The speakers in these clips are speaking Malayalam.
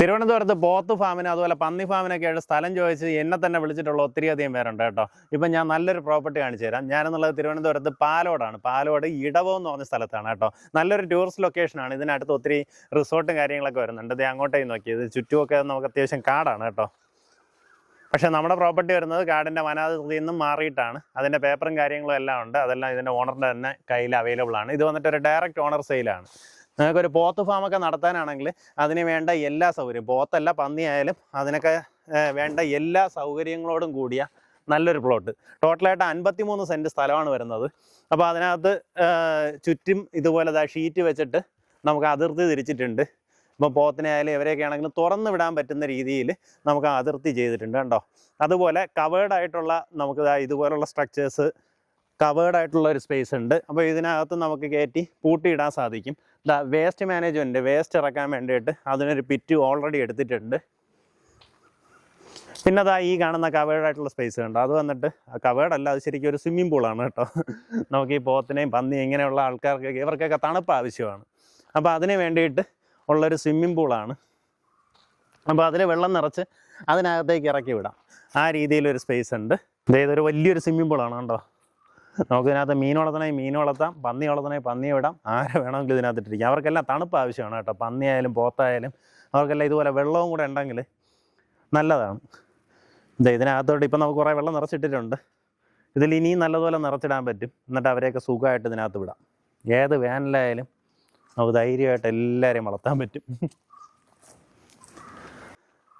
തിരുവനന്തപുരത്ത് പോത്ത് ഫാമിന് അതുപോലെ പന്നി ഫാമിനൊക്കെ ആയിട്ട് സ്ഥലം ചോദിച്ച് എന്നെ തന്നെ വിളിച്ചിട്ടുള്ള ഒത്തിരി അധികം പേരുണ്ട് കേട്ടോ. ഇപ്പം ഞാൻ നല്ലൊരു പ്രോപ്പർട്ടി കാണിച്ചു തരാം. ഞാനെന്നുള്ളത് തിരുവനന്തപുരത്ത് പാലോടാണ്. പാലോട് ഇടവോ എന്ന് പറഞ്ഞ സ്ഥലത്താണ് കേട്ടോ. നല്ലൊരു ടൂറിസ്റ്റ് ലൊക്കേഷനാണ് ഇതിനടുത്ത് ഒത്തിരി റിസോർട്ടും കാര്യങ്ങളൊക്കെ വരുന്നുണ്ട്. ഇത് അങ്ങോട്ടേക്ക് നോക്കി ഇത് ചുറ്റുമൊക്കെ നമുക്ക് അത്യാവശ്യം കാടാണ് കേട്ടോ. പക്ഷേ നമ്മുടെ പ്രോപ്പർട്ടി വരുന്നത് കാടിന്റെ വനാതിർത്തിയിൽ നിന്നും മാറിയിട്ടാണ്. അതിന്റെ പേപ്പറും കാര്യങ്ങളും എല്ലാം ഉണ്ട്. അതെല്ലാം ഇതിന്റെ ഓണറിന്റെ തന്നെ കയ്യിൽ അവൈലബിൾ ആണ്. ഇത് വന്നിട്ട് ഒരു ഡയറക്റ്റ് ഓണർ സെയിലാണ് നിങ്ങൾക്കൊരു പോത്ത് ഫാമൊക്കെ നടത്താനാണെങ്കിൽ അതിന് വേണ്ട എല്ലാ സൗകര്യം പോത്തല്ല പന്നിയായാലും അതിനൊക്കെ വേണ്ട എല്ലാ സൗകര്യങ്ങളോടും കൂടിയ നല്ലൊരു പ്ലോട്ട് ടോട്ടലായിട്ട് അൻപത്തി മൂന്ന് സെന്റ് സ്ഥലമാണ് വരുന്നത്. അപ്പോൾ അതിനകത്ത് ചുറ്റും ഇതുപോലെ ദാ ഷീറ്റ് വെച്ചിട്ട് നമുക്ക് അതിർത്തി തിരിച്ചിട്ടുണ്ട്. ഇപ്പോൾ പോത്തിനെ ആയാലും ആണെങ്കിലും തുറന്നു വിടാൻ പറ്റുന്ന രീതിയിൽ നമുക്ക് അതിർത്തി ചെയ്തിട്ടുണ്ട് കണ്ടോ? അതുപോലെ കവേർഡ് ആയിട്ടുള്ള നമുക്ക് ഇതുപോലുള്ള സ്ട്രക്ചേഴ്സ് കവേർഡ് ആയിട്ടുള്ള ഒരു സ്പേസ് ഉണ്ട്. അപ്പോൾ ഇതിനകത്ത് നമുക്ക് കയറ്റി പൂട്ടിയിടാൻ സാധിക്കും. വേസ്റ്റ് മാനേജ്മെന്റ് വേസ്റ്റ് ഇറക്കാൻ വേണ്ടിയിട്ട് അതിനൊരു പിറ്റ് ഓൾറെഡി എടുത്തിട്ടുണ്ട്. പിന്നെ അതാ ഈ കാണുന്ന കവേർഡ് ആയിട്ടുള്ള സ്പേസ് ഉണ്ട് അത് വന്നിട്ട് കവേർഡ് അല്ല അത് ശരിക്കും ഒരു സ്വിമ്മിംഗ് പൂളാണ് കേട്ടോ. നമുക്ക് ഈ പോത്തിനെയും പന്നി ഇങ്ങനെയുള്ള ആൾക്കാർക്കൊക്കെ ഇവർക്കൊക്കെ തണുപ്പ് ആവശ്യമാണ്. അപ്പോൾ അതിന് വേണ്ടിയിട്ട് ഉള്ളൊരു സ്വിമ്മിംഗ് പൂളാണ് അപ്പോൾ അതിൽ വെള്ളം നിറച്ച് അതിനകത്തേക്ക് ഇറക്കി വിടാം. ആ രീതിയിലൊരു സ്പേസ് ഉണ്ട്. ദേ ഇതൊരു വലിയൊരു സ്വിമ്മിംഗ് പൂളാണ് കണ്ടോ? നമുക്ക് ഇതിനകത്ത് മീൻ വളർത്തണേ മീൻ വളർത്താം പന്നി വളർത്തണേ പന്നി വിടാം. ആരെ വേണമെങ്കിലും ഇതിനകത്ത് ഇട്ടിരിക്കാം. അവർക്കെല്ലാം തണുപ്പ് ആവശ്യമാണ് കേട്ടോ. പന്നിയായാലും പോത്തായാലും അവർക്കെല്ലാം ഇതുപോലെ വെള്ളവും കൂടെ ഉണ്ടെങ്കിൽ നല്ലതാണ്. ദേ ഇതിനകത്തോട്ട് ഇപ്പം നമുക്ക് കുറേ വെള്ളം നിറച്ചിട്ടിട്ടുണ്ട്. ഇതിൽ ഇനിയും നല്ലതുപോലെ നിറച്ചിടാൻ പറ്റും. എന്നിട്ട് അവരെയൊക്കെ സുഖമായിട്ട് ഇതിനകത്ത് വിടാം. ഏത് വേനലായാലും നമുക്ക് ധൈര്യമായിട്ട് എല്ലാവരെയും വളർത്താൻ പറ്റും.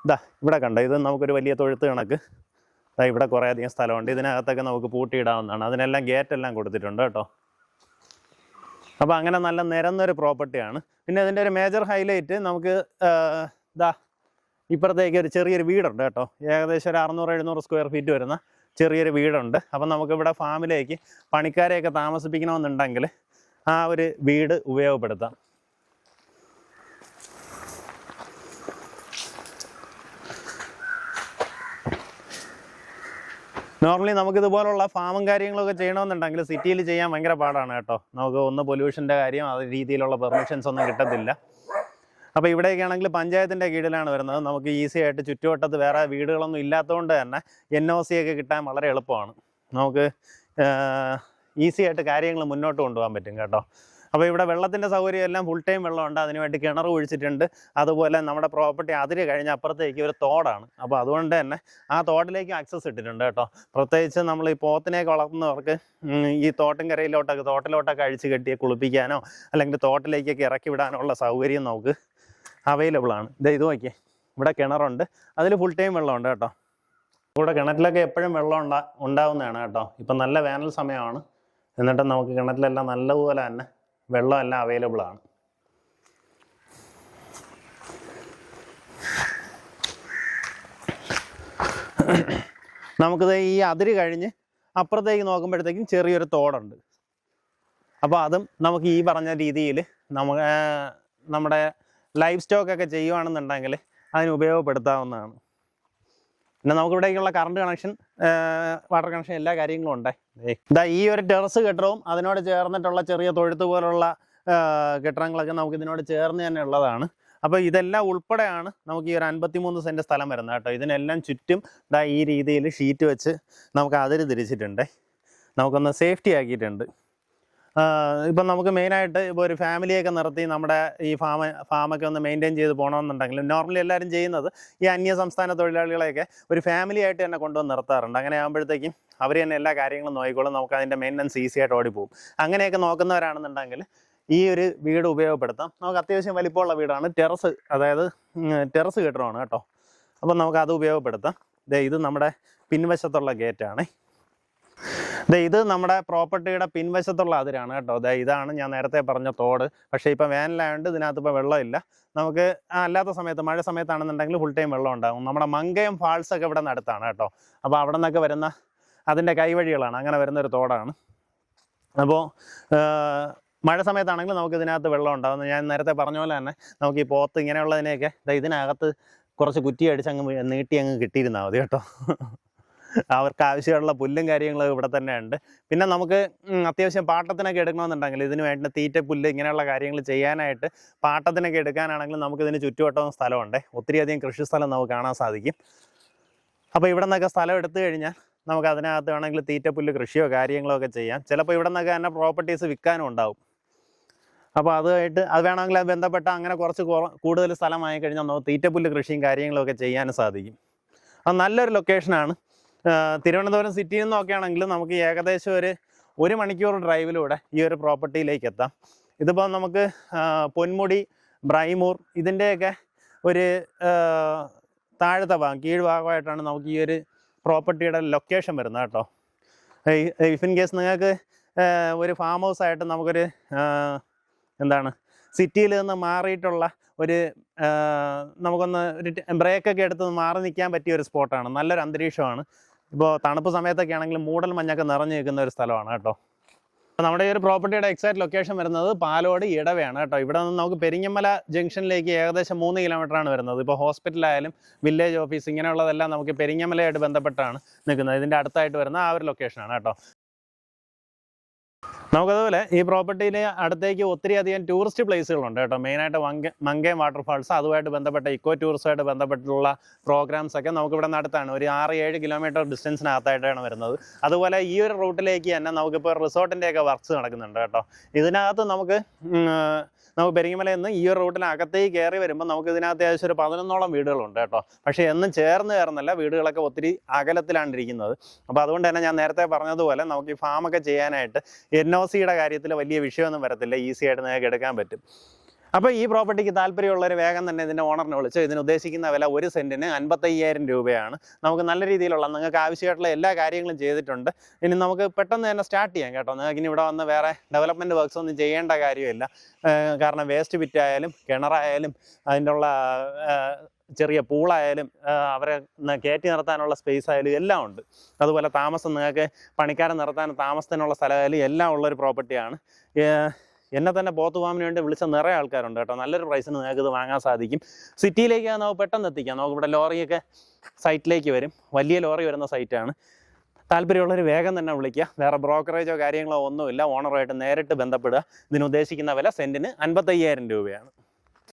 ഇതാ ഇവിടെ കണ്ടോ? ഇത് നമുക്കൊരു വലിയ തൊഴുത്ത് കണക്ക്. ഇവിടെ കുറേ അധികം സ്ഥലമുണ്ട്. ഇതിനകത്തൊക്കെ നമുക്ക് പൂട്ടിയിടാവുന്നതാണ്. അതിനെല്ലാം ഗേറ്റ് എല്ലാം കൊടുത്തിട്ടുണ്ട് കേട്ടോ. അപ്പോൾ അങ്ങനെ നല്ല നിരന്നൊരു പ്രോപ്പർട്ടിയാണ് പിന്നെ ഇതിന്റെ ഒരു മേജർ ഹൈലൈറ്റ് നമുക്ക് ഇതാ ഇപ്പുറത്തേക്ക് ഒരു ചെറിയൊരു വീടുണ്ട് കേട്ടോ. ഏകദേശം ഒരു അറുന്നൂറ് എഴുന്നൂറ് സ്ക്വയർ ഫീറ്റ് വരുന്ന ചെറിയൊരു വീടുണ്ട്. അപ്പം നമുക്കിവിടെ ഫാമിലേക്ക് പണിക്കാരെയൊക്കെ താമസിപ്പിക്കണമെന്നുണ്ടെങ്കിൽ ആ ഒരു വീട് ഉപയോഗപ്പെടുത്താം. നോർമലി നമുക്ക് ഇതുപോലുള്ള ഫാമും കാര്യങ്ങളൊക്കെ ചെയ്യണമെന്നുണ്ടെങ്കിൽ സിറ്റിയിൽ ചെയ്യാൻ ഭയങ്കര പാടാണ് കേട്ടോ. നമുക്ക് ഒന്ന് പൊല്യൂഷന്റെ കാര്യം അത് രീതിയിലുള്ള പെർമിഷൻസ് ഒന്നും കിട്ടത്തില്ല. അപ്പോൾ ഇവിടെയൊക്കെ ആണെങ്കിൽ പഞ്ചായത്തിന്റെ കീഴിലാണ് വരുന്നത്. നമുക്ക് ഈസി ആയിട്ട് ചുറ്റുവട്ടത്ത് വേറെ വീടുകളൊന്നും ഇല്ലാത്തതുകൊണ്ട് തന്നെ എൻ ഒ സി ഒക്കെ കിട്ടാൻ വളരെ എളുപ്പമാണ്. നമുക്ക് ഈസി ആയിട്ട് കാര്യങ്ങൾ മുന്നോട്ട് കൊണ്ടുപോകാൻ പറ്റും കേട്ടോ. അപ്പോൾ ഇവിടെ വെള്ളത്തിന്റെ സൗകര്യം എല്ലാം ഫുൾ ടൈം വെള്ളമുണ്ട്. അതിനുവേണ്ടി കിണർ ഒഴിച്ചിട്ടുണ്ട് അതുപോലെ നമ്മുടെ പ്രോപ്പർട്ടി അതിര് കഴിഞ്ഞ അപ്പുറത്തേക്ക് ഒരു തോടാണ്. അപ്പോൾ അതുകൊണ്ട് തന്നെ ആ തോട്ടിലേക്ക് ആക്സസ് ഇട്ടിട്ടുണ്ട് കേട്ടോ. പ്രത്യേകിച്ച് നമ്മൾ ഈ പോത്തിനെയൊക്കെ വളർത്തുന്നവർക്ക് ഈ തോട്ടം കരയിലോട്ടൊക്കെ തോട്ടിലോട്ടൊക്കെ അഴിച്ച് കെട്ടിയെ കുളിപ്പിക്കാനോ അല്ലെങ്കിൽ തോട്ടിലേക്കൊക്കെ ഇറക്കി വിടാനുള്ള സൗകര്യം നമുക്ക് അവൈലബിൾ ആണ്. ഇത് ഇത് നോക്കിയേ. ഇവിടെ കിണറുണ്ട്. അതിൽ ഫുൾ ടൈം വെള്ളമുണ്ട് കേട്ടോ. ഇവിടെ കിണറ്റിലൊക്കെ എപ്പോഴും വെള്ളം ഉണ്ടാ ഉണ്ടാവുന്നതാണ് കേട്ടോ. ഇപ്പം നല്ല വേനൽ സമയമാണ്. എന്നിട്ട് നമുക്ക് കിണറ്റിലെല്ലാം നല്ലതുപോലെ തന്നെ വെള്ളം എല്ലാം അവൈലബിൾ ആണ്. നമുക്കിത് ഈ അതിര് കഴിഞ്ഞ് അപ്പുറത്തേക്ക് നോക്കുമ്പോഴത്തേക്കും ചെറിയൊരു തോടുണ്ട്. അപ്പോൾ അതും നമുക്ക് ഈ പറഞ്ഞ രീതിയിൽ നമുക്ക് നമ്മുടെ ലൈഫ് സ്റ്റോക്ക് ഒക്കെ ചെയ്യുവാണെന്നുണ്ടെങ്കിൽ അതിന് ഉപയോഗപ്പെടുത്താവുന്നതാണ്. പിന്നെ നമുക്ക് ഇവിടേക്കുള്ള കറണ്ട് കണക്ഷൻ വാട്ടർ കണക്ഷൻ എല്ലാ കാര്യങ്ങളും ഉണ്ട്. ഇതാ ഈ ഒരു ടെറസ് കെട്ടിടവും അതിനോട് ചേർന്നിട്ടുള്ള ചെറിയ തൊഴുത്ത് പോലുള്ള കെട്ടിടങ്ങളൊക്കെ നമുക്ക് ഇതിനോട് ചേർന്ന് തന്നെ ഉള്ളതാണ്. അപ്പോൾ ഇതെല്ലാം ഉൾപ്പെടെയാണ് നമുക്ക് ഈ ഒരു അൻപത്തിമൂന്ന് സെന്റ് സ്ഥലം വരുന്നത് കേട്ടോ. ഇതിനെല്ലാം ചുറ്റും ഇതാ ഈ രീതിയിൽ ഷീറ്റ് വെച്ച് നമുക്ക് അതിര് തിരിച്ചിട്ടുണ്ട്. നമുക്കൊന്ന് സേഫ്റ്റി ആക്കിയിട്ടുണ്ട്. ഇപ്പം നമുക്ക് മെയിനായിട്ട് ഇപ്പോൾ ഒരു ഫാമിലിയൊക്കെ നിർത്തി നമ്മുടെ ഈ ഫാം ഫാമൊക്കെ ഒന്ന് മെയിന്റെയിൻ ചെയ്ത് പോകണമെന്നുണ്ടെങ്കിൽ നോർമലി എല്ലാവരും ചെയ്യുന്നത് ഈ അന്യ സംസ്ഥാന തൊഴിലാളികളെയൊക്കെ ഒരു ഫാമിലി ആയിട്ട് തന്നെ കൊണ്ടുവന്ന് നിർത്താറുണ്ട്. അങ്ങനെ ആകുമ്പോഴത്തേക്കും അവർ തന്നെ എല്ലാ കാര്യങ്ങളും നോക്കിക്കോളും. നമുക്ക് അതിന്റെ മെയിന്റനൻസ് ഈസി ആയിട്ട് ഓടിപ്പോകും അങ്ങനെയൊക്കെ നോക്കുന്നവരാണെന്നുണ്ടെങ്കിൽ ഈ ഒരു വീട് ഉപയോഗപ്പെടുത്താം. നമുക്ക് അത്യാവശ്യം വലിപ്പമുള്ള വീടാണ്. ടെറസ് അതായത് ടെറസ് കെട്ടിടമാണ് കേട്ടോ. അപ്പം നമുക്ക് അത് ഉപയോഗപ്പെടുത്താം. ഇത് നമ്മുടെ പിൻവശത്തുള്ള ഗേറ്റാണ് ഇത് നമ്മുടെ പ്രോപ്പർട്ടിയുടെ പിൻവശത്തുള്ള അതിരാണ് കേട്ടോ. അതെ ഇതാണ് ഞാൻ നേരത്തെ പറഞ്ഞ തോട്. പക്ഷേ ഇപ്പം വേനലായതുകൊണ്ട് ഇതിനകത്ത് ഇപ്പോൾ വെള്ളമില്ല. നമുക്ക് അല്ലാത്ത സമയത്ത് മഴ സമയത്താണെന്നുണ്ടെങ്കിൽ ഫുൾ ടൈം വെള്ളം ഉണ്ടാകും നമ്മുടെ മങ്കയം ഫാൾസ് ഒക്കെ ഇവിടെ നടത്താണ് കേട്ടോ. അപ്പോൾ അവിടെ നിന്നൊക്കെ വരുന്ന അതിന്റെ കൈവഴികളാണ്. അങ്ങനെ വരുന്ന ഒരു തോടാണ്. അപ്പോൾ മഴ സമയത്താണെങ്കിൽ നമുക്ക് ഇതിനകത്ത് വെള്ളം ഉണ്ടാകും ഞാൻ നേരത്തെ പറഞ്ഞ പോലെ തന്നെ നമുക്ക് ഈ പോത്ത് ഇങ്ങനെയുള്ളതിനെയൊക്കെ ഇതിനകത്ത് കുറച്ച് കുറ്റി അടിച്ച് അങ്ങ് നീട്ടി അങ്ങ് കിട്ടിയിരുന്നാൽ മതി കേട്ടോ. അവർക്ക് ആവശ്യമുള്ള പുല്ലും കാര്യങ്ങളും ഇവിടെ തന്നെ ഉണ്ട് പിന്നെ നമുക്ക് അത്യാവശ്യം പാട്ടത്തിനൊക്കെ എടുക്കണമെന്നുണ്ടെങ്കിൽ ഇതിന് വേണ്ട തീറ്റ പുല്ല് ഇങ്ങനെയുള്ള കാര്യങ്ങൾ ചെയ്യാനായിട്ട് പാട്ടത്തിനൊക്കെ എടുക്കാനാണെങ്കിൽ നമുക്ക് ഇതിന് ചുറ്റുവട്ടവും സ്ഥലമുണ്ട്. ഒത്തിരിയധികം കൃഷി സ്ഥലം നമുക്ക് കാണാൻ സാധിക്കും. അപ്പോൾ ഇവിടെ നിന്നൊക്കെ സ്ഥലം എടുത്തു കഴിഞ്ഞാൽ നമുക്ക് അതിനകത്ത് വേണമെങ്കിൽ തീറ്റപ്പുല്ല് കൃഷിയോ കാര്യങ്ങളോ ഒക്കെ ചെയ്യാം. ചിലപ്പോൾ ഇവിടെ നിന്നൊക്കെ തന്നെ പ്രോപ്പർട്ടീസ് വിൽക്കാനും ഉണ്ടാവും. അപ്പോൾ അതുമായിട്ട് അത് വേണമെങ്കിൽ ബന്ധപ്പെട്ട അങ്ങനെ കുറച്ച് കുറ- കൂടുതൽ സ്ഥലമായി കഴിഞ്ഞാൽ നമുക്ക് തീറ്റപ്പുല്ല് കൃഷിയും കാര്യങ്ങളൊക്കെ ചെയ്യാനും സാധിക്കും. അത് നല്ലൊരു ലൊക്കേഷനാണ് തിരുവനന്തപുരം സിറ്റിയിൽ നിന്നൊക്കെ ആണെങ്കിൽ നമുക്ക് ഏകദേശം ഒരു ഒരു മണിക്കൂർ ഡ്രൈവിലൂടെ ഈ ഒരു പ്രോപ്പർട്ടിയിലേക്ക് എത്താം. ഇതിപ്പോൾ നമുക്ക് പൊന്മുടി ബ്രൈമൂർ ഇതിന്റെയൊക്കെ ഒരു താഴത്തെ ഭാഗം കീഴ്ഭാഗമായിട്ടാണ് നമുക്ക് ഈ ഒരു പ്രോപ്പർട്ടിയുടെ ലൊക്കേഷൻ വരുന്നത് കേട്ടോ. ഇഫ് ഇൻ കേസ് നിങ്ങൾക്ക് ഒരു ഫാം ഹൗസ് ആയിട്ട് നമുക്കൊരു എന്താണ് സിറ്റിയിൽ നിന്ന് മാറിയിട്ടുള്ള ഒരു നമുക്കൊന്ന് ഒരു ബ്രേക്കൊക്കെ എടുത്ത് മാറി നിൽക്കാൻ പറ്റിയ ഒരു സ്പോട്ടാണ് നല്ലൊരു അന്തരീക്ഷമാണ്. ഇപ്പോൾ തണുപ്പ് സമയത്തൊക്കെ ആണെങ്കിൽ മൂടൽ മഞ്ഞൊക്കെ നിറഞ്ഞു നിൽക്കുന്ന ഒരു സ്ഥലമാണ് കേട്ടോ. നമ്മുടെ ഈ ഒരു പ്രോപ്പർട്ടിയുടെ എക്സാക്ട് ലൊക്കേഷൻ വരുന്നത് പാലോട് ഇടവയാണ് കേട്ടോ. ഇവിടെ നിന്ന് നമുക്ക് പെരിങ്ങമല ജംഗ്ഷനിലേക്ക് ഏകദേശം മൂന്ന് കിലോമീറ്റർ ആണ് വരുന്നത്. ഇപ്പോൾ ഹോസ്പിറ്റലായാലും വില്ലേജ് ഓഫീസ് ഇങ്ങനെയുള്ളതെല്ലാം നമുക്ക് പെരിങ്ങമലയായിട്ട് ബന്ധപ്പെട്ടാണ് നിൽക്കുന്നത്. ഇതിന്റെ അടുത്തായിട്ട് വരുന്ന ആ ഒരു ലൊക്കേഷനാണ് കേട്ടോ. നമുക്കതുപോലെ ഈ പ്രോപ്പർട്ടിയിൽ അടുത്തേക്ക് ഒത്തിരി അധികം ടൂറിസ്റ്റ് പ്ലേസുകളുണ്ട് കേട്ടോ. മെയിനായിട്ട് മങ്ക വാട്ടർഫാൾസ് അതുമായിട്ട് ബന്ധപ്പെട്ട ഇക്കോ ടൂറിസമായിട്ട് ബന്ധപ്പെട്ടുള്ള പ്രോഗ്രാംസ് ഒക്കെ നമുക്ക് ഇവിടെ നടത്താണ്. ഒരു ആറ് ഏഴ് കിലോമീറ്റർ ഡിസ്റ്റൻസിനകത്തായിട്ടാണ് വരുന്നത്. അതുപോലെ ഈ ഒരു റൂട്ടിലേക്ക് തന്നെ നമുക്കിപ്പോൾ റിസോർട്ടിന്റെ ഒക്കെ വർക്ക്സ് നടക്കുന്നുണ്ട് കേട്ടോ. ഇതിനകത്ത് നമുക്ക് നമുക്ക് പെരിങ്ങമലയിൽ നിന്ന് ഈ ഒരു റൂട്ടിനകത്തേക്ക് കയറി വരുമ്പോൾ നമുക്ക് ഇതിനകത്ത് ഏകദേശം ഒരു പതിനൊന്നോളം വീടുകളുണ്ട് കേട്ടോ. പക്ഷേ എന്നും ചേർന്ന് ചേർന്നല്ല വീടുകളൊക്കെ ഒത്തിരി അകലത്തിലാണ് ഇരിക്കുന്നത്. അപ്പോൾ അതുകൊണ്ട് തന്നെ ഞാൻ നേരത്തെ പറഞ്ഞതുപോലെ നമുക്ക് ഈ ഫാമൊക്കെ ചെയ്യാനായിട്ട് എൻ സിയുടെ കാര്യത്തിൽ വലിയ വിഷയമൊന്നും വരത്തില്ല. ഈസി ആയിട്ട് നിങ്ങൾക്ക് എടുക്കാൻ പറ്റും. അപ്പോൾ ഈ പ്രോപ്പർട്ടിക്ക് താല്പര്യമുള്ളവർ വേഗം തന്നെ ഇതിന്റെ ഓണറിനെ വിളിച്ച് ഇതിന് ഉദ്ദേശിക്കുന്ന വില ഒരു സെന്റിന് അൻപത്തയ്യായിരം രൂപയാണ്. നമുക്ക് നല്ല രീതിയിലുള്ള നിങ്ങൾക്ക് ആവശ്യമായിട്ടുള്ള എല്ലാ കാര്യങ്ങളും ചെയ്തിട്ടുണ്ട്. ഇനി നമുക്ക് പെട്ടെന്ന് തന്നെ സ്റ്റാർട്ട് ചെയ്യാം കേട്ടോ. നിങ്ങൾക്ക് ഇനി ഇവിടെ വന്ന് വേറെ ഡെവലപ്മെന്റ് വർക്ക്സ് ഒന്നും ചെയ്യേണ്ട കാര്യമില്ല. കാരണം വേസ്റ്റ് ബിറ്റ് ആയാലും കിണറായാലും അതിന്റെ ഉള്ള ചെറിയ പൂളായാലും അവരെ കയറ്റി നിർത്താനുള്ള സ്പേസ് ആയാലും എല്ലാം ഉണ്ട്. അതുപോലെ താമസം നിങ്ങൾക്ക് പണിക്കാരൻ നിർത്താൻ താമസത്തിനുള്ള സ്ഥലമായാലും എല്ലാം ഉള്ളൊരു പ്രോപ്പർട്ടിയാണ് എന്നെ തന്നെ ബോത്ത് വേണ്ടി വിളിച്ച നിറയെ ആൾക്കാരുണ്ട് കേട്ടോ. നല്ലൊരു പ്രൈസിന് നിങ്ങൾക്ക് ഇത് വാങ്ങാൻ സാധിക്കും. സിറ്റിയിലേക്ക് നമുക്ക് പെട്ടെന്ന് എത്തിക്കാം. നമുക്ക് ഇവിടെ ലോറിയൊക്കെ സൈറ്റിലേക്ക് വരും. വലിയ ലോറി വരുന്ന സൈറ്റാണ് താല്പര്യമുള്ളവർ വേഗം തന്നെ വിളിക്കുക. വേറെ ബ്രോക്കറേജോ കാര്യങ്ങളോ ഒന്നുമില്ല. ഓണറുമായിട്ട് നേരിട്ട് ബന്ധപ്പെടുക. ഇതിന് ഉദ്ദേശിക്കുന്ന വില സെന്റിന് അൻപത്തയ്യായിരം രൂപയാണ്.